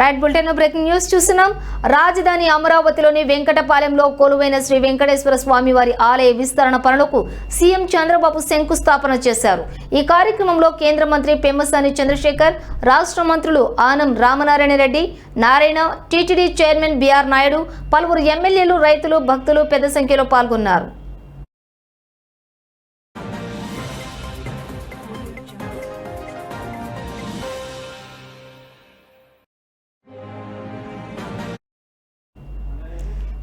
Right bulletin breaking news చూస్తున్నాం. రాజధాని అమరావతిలోని వెంకటపాలెంలో కొలువైన శ్రీ వెంకటేశ్వర స్వామి వారి ఆలయ విస్తరణ పనులకు సీఎం చంద్రబాబు శంకుస్థాపన చేశారు. ఈ కార్యక్రమంలో కేంద్ర మంత్రి పెమ్మసాని చంద్రశేఖర్ రాష్ట్ర మంత్రులు Anam Ramanarayana Reddy Narayana TTD chairman B R Naidu పలువురు ఎమ్మెల్యేలు రైతులు భక్తులు పెద్ద సంఖ్యలో పాల్గొన్నారు.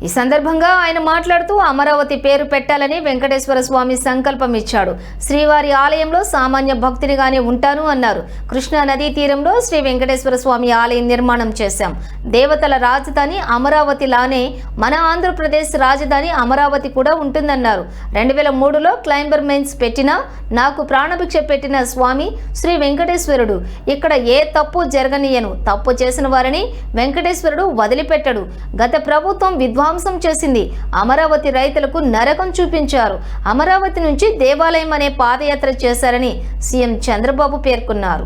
ఈ సందర్భంగా ఆయన మాట్లాడుతూ అమరావతి పేరు పెట్టాలని వెంకటేశ్వర స్వామి సంకల్పం ఇచ్చాడు శ్రీవారి ఆలయంలో సామాన్య భక్తినిగానే ఉంటాను అన్నారు. కృష్ణా నదీ తీరంలో శ్రీ వెంకటేశ్వర స్వామి ఆలయం నిర్మాణం చేశాం. దేవతల రాజధాని అమరావతిలానే మన ఆంధ్రప్రదేశ్ రాజధాని అమరావతి కూడా ఉంటుందన్నారు. రెండు వేల మూడులో క్లైంబర్ మెన్స్ పెట్టిన నాకు ప్రాణభిక్ష పెట్టిన స్వామి శ్రీ వెంకటేశ్వరుడు. ఇక్కడ ఏ తప్పు జరగనీయను. తప్పు చేసిన వారిని వెంకటేశ్వరుడు వదిలిపెట్టడు. గత ప్రభుత్వం ధ్వంసం చేసింది. అమరావతి రైతులకు నరకం చూపించారు. అమరావతి నుంచి దేవాలయం అనే పాదయాత్ర చేశారని సీఎం చంద్రబాబు పేర్కొన్నారు.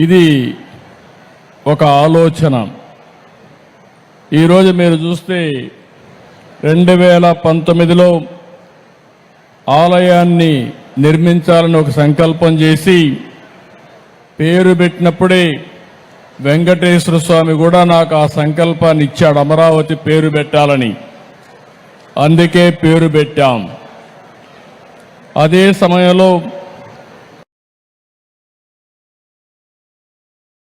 ఇది ఒక ఆలోచన. ఈరోజు మీరు చూస్తే రెండు వేల పంతొమ్మిదిలో ఆలయాన్ని నిర్మించాలని ఒక సంకల్పం చేసి పేరు పెట్టినప్పుడే వెంకటేశ్వర స్వామి కూడా నాకు ఆ సంకల్పాన్ని ఇచ్చాడు. అమరావతి పేరు పెట్టాలని. అందుకే పేరు పెట్టాం. అదే సమయంలో